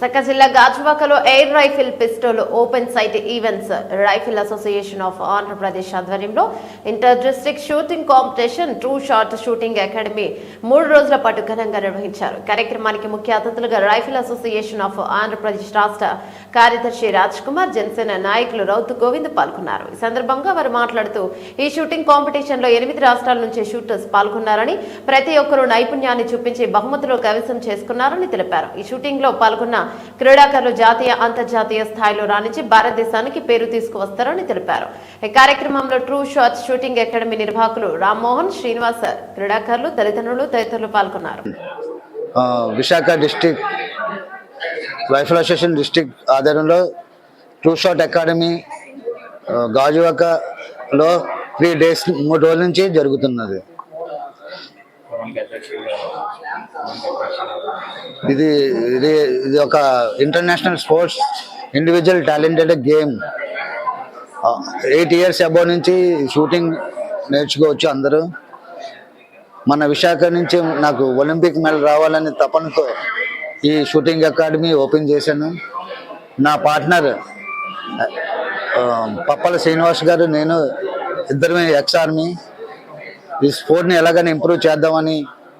సక్క జిల్లా గాజువాకలో air rifle pistol open sight events rifle association of Andhra Pradesh ఆధ్వర్యంలో inter district shooting competition true shot shooting academy మూడు రోజుల పాటు ఘనంగా నిర్వహించారు. కార్యక్రమానికి ముఖ్య అతిథులుగా రైఫిల్ అసోసియేషన్ ఆఫ్ ఆంధ్రప్రదేశ్ రాష్ట్ర కార్యదర్శి రాజ్ కుమార్ జనసేన నాయకులు రౌతు గోవింద్ పాల్గొన్నారు. ఈ సందర్భంగా వారు మాట్లాడుతూ ఈ షూటింగ్ కాంపిటీషన్లో ఎనిమిది రాష్ట్రాల నుంచి షూటర్స్ పాల్గొన్నారని ప్రతి ఒక్కరూ నైపుణ్యాన్ని చూపించి బహుమతులు కవిసం చేసుకున్నారని తెలిపారు. ఈ షూటింగ్లో పాల్గొన్న క్రీడాకారులు జాతీయ అంతర్జాతీయ స్థాయిలో రాణించి భారతదేశానికి పేరు తీసుకువస్తారని తెలిపారు. ఈ కార్యక్రమంలో ట్రూ షాట్ షూటింగ్ అకాడమీ నిర్వాహకులు రామ్మోహన్ శ్రీనివాస్ క్రీడాకారులు తల్లిదండ్రులు తదితరులు పాల్గొన్నారు. Visakha district rifle association district ఆధ్వర్యంలో టూ షాట్ అకాడమీ గాజువాకలో త్రీ డేస్ మూడు రోజుల నుంచి జరుగుతున్నది. ఇది ఇది ఇది ఒక international sports individual talented game eight years above నుంచి షూటింగ్ నేర్చుకోవచ్చు అందరూ. మన విశాఖ నుంచి నాకు ఒలింపిక్ మెడల్ రావాలని తపనతో ఈ షూటింగ్ అకాడమీ ఓపెన్ చేశాను. నా పార్ట్నర్ పప్పల శ్రీనివాస్ గారు నేను ఇద్దరమే ఎక్స్ ఆర్మీ ఈ స్పోర్ట్ని ఎలాగైనా ఇంప్రూవ్ చేద్దామని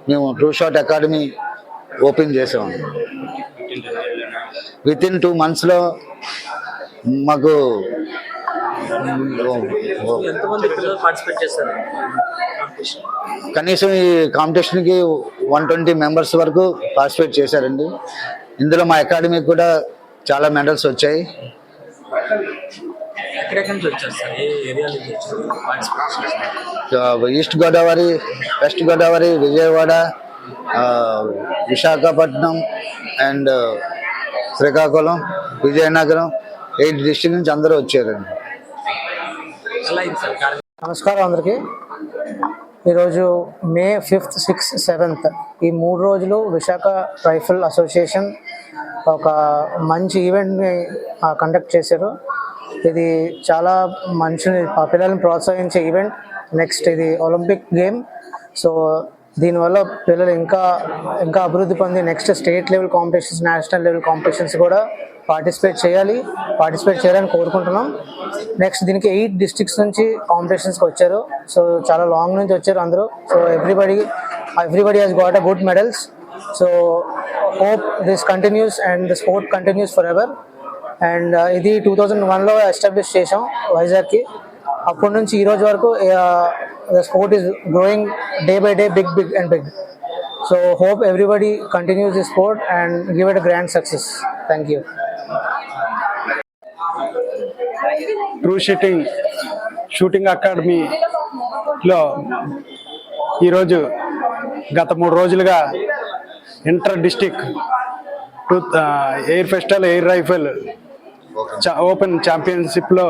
మేము టూ షాట్ అకాడమీ ఓపెన్ చేసాము విత్ ఇన్ టూ మంత్స్లో మాకు కనీసం ఈ కాంపిటీషన్కి వన్ ట్వంటీ మెంబర్స్ వరకు పార్టిసిపేట్ చేశారండి. ఇందులో మా అకాడమీకి కూడా చాలా మెడల్స్ వచ్చాయి. East Godavari west Godavari Vijayawada Visakhapatnam and Srikakulam Vizianagaram eight district నుంచి అందరూ వచ్చారండి. నమస్కారం అందరికీ. ఈరోజు మే ఫిఫ్త్ సిక్స్త్ సెవెంత్ ఈ మూడు రోజులు విశాఖ రైఫిల్ అసోసియేషన్ ఒక మంచి ఈవెంట్ని కండక్ట్ చేశారు. ఇది చాలా మనుషుని పిల్లల్ని ప్రోత్సహించే ఈవెంట్. నెక్స్ట్ ఇది ఒలింపిక్ గేమ్. సో దీనివల్ల పిల్లలు ఇంకా ఇంకా అభివృద్ధి పొంది next state level competitions national level competitions కూడా పార్టిసిపేట్ చేయాలి పార్టిసిపేట్ చేయాలని కోరుకుంటున్నాం. నెక్స్ట్ దీనికి ఎయిట్ డిస్ట్రిక్ట్స్ నుంచి కాంపిటీషన్స్కి వచ్చారు. సో చాలా లాంగ్ నుంచి వచ్చారు అందరూ. So everybody everybody has got a good medals so hope this continues and the sport continues for ever and ఇది టూ థౌజండ్ వన్లో ఎస్టాబ్లిష్ చేసాం వైజాగ్కి. అప్పటి నుంచి ఈ రోజు వరకు the sport is growing day by day big big and big so hope everybody continues this sport and give it a grand success thank you true shooting shooting అకాడమీలో ఈరోజు గత మూడు రోజులుగా inter district two air pistol air rifle చా- open ఛాంపియన్షిప్లో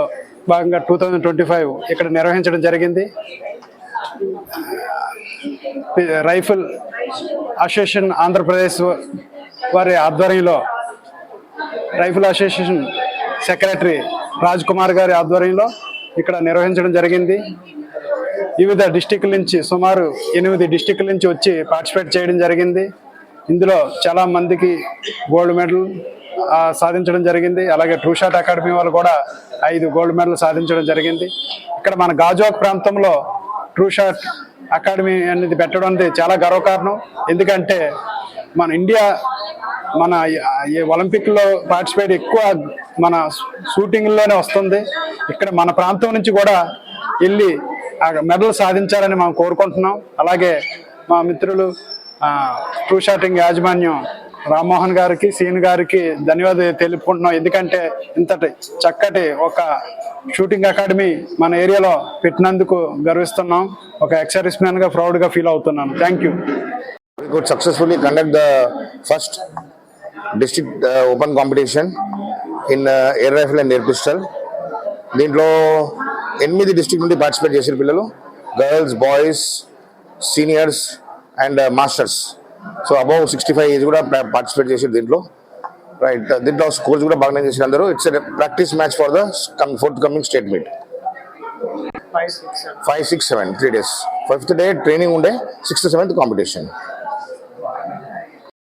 భాగంగా two thousand twenty five ఇక్కడ నిర్వహించడం జరిగింది. రైఫిల్ అసోసియేషన్ ఆంధ్రప్రదేశ్ వారి ఆధ్వర్యంలో rifle association secretary Raj Kumar గారి ఆధ్వర్యంలో ఇక్కడ నిర్వహించడం జరిగింది. వివిధ డిస్టిక్ల నుంచి సుమారు ఎనిమిది డిస్టిక్ల నుంచి వచ్చి పార్టిసిపేట్ చేయడం జరిగింది. ఇందులో చాలా మందికి గోల్డ్ మెడల్ సాధించడం జరిగింది. అలాగే ట్రూ షాట్ అకాడమీ వాళ్ళు కూడా ఐదు గోల్డ్ మెడల్ సాధించడం జరిగింది. ఇక్కడ మన గాజువాక్ ప్రాంతంలో ట్రూ షాట్ అకాడమీ అనేది పెట్టడం అనేది చాలా గర్వకారణం. ఎందుకంటే మన ఇండియా మన ఈ పార్టిసిపేట్ ఎక్కువ మన షూటింగ్లోనే వస్తుంది. ఇక్కడ మన ప్రాంతం నుంచి కూడా వెళ్ళి ఆ మెడల్ సాధించాలని మనం కోరుకుంటున్నాం. అలాగే మా మిత్రులు ట్రూ షాటింగ్ యాజమాన్యం రామ్మోహన్ గారికి సీన్ గారికి ధన్యవాదాలు తెలుపుకుంటున్నాం. ఎందుకంటే ఇంతటి చక్కటి ఒక షూటింగ్ అకాడమీ మన ఏరియాలో పెట్టినందుకు గర్విస్తున్నాం. ఒక ఎక్సర్విస్ మ్యాన్గా ప్రౌడ్గా ఫీల్ అవుతున్నాను. Thank you we could successfully conduct the first district uh, open competition in uh, air rifle and air pistol. దీంట్లో ఎనిమిది డిస్టిక్ నుండి పార్టిసిపేట్ చేసిన పిల్లలు. Girls boys seniors and masters so above sixty five age కూడా participate చేసారు దీంట్లో. Right దీంట్లో scores కూడా బాగానే చేసిన అందరూ. It's practice match for the forthcoming state meet five six seven three days fifth day training ఉండే సిక్స్త్ సెవెంత్ కాంపిటీషన్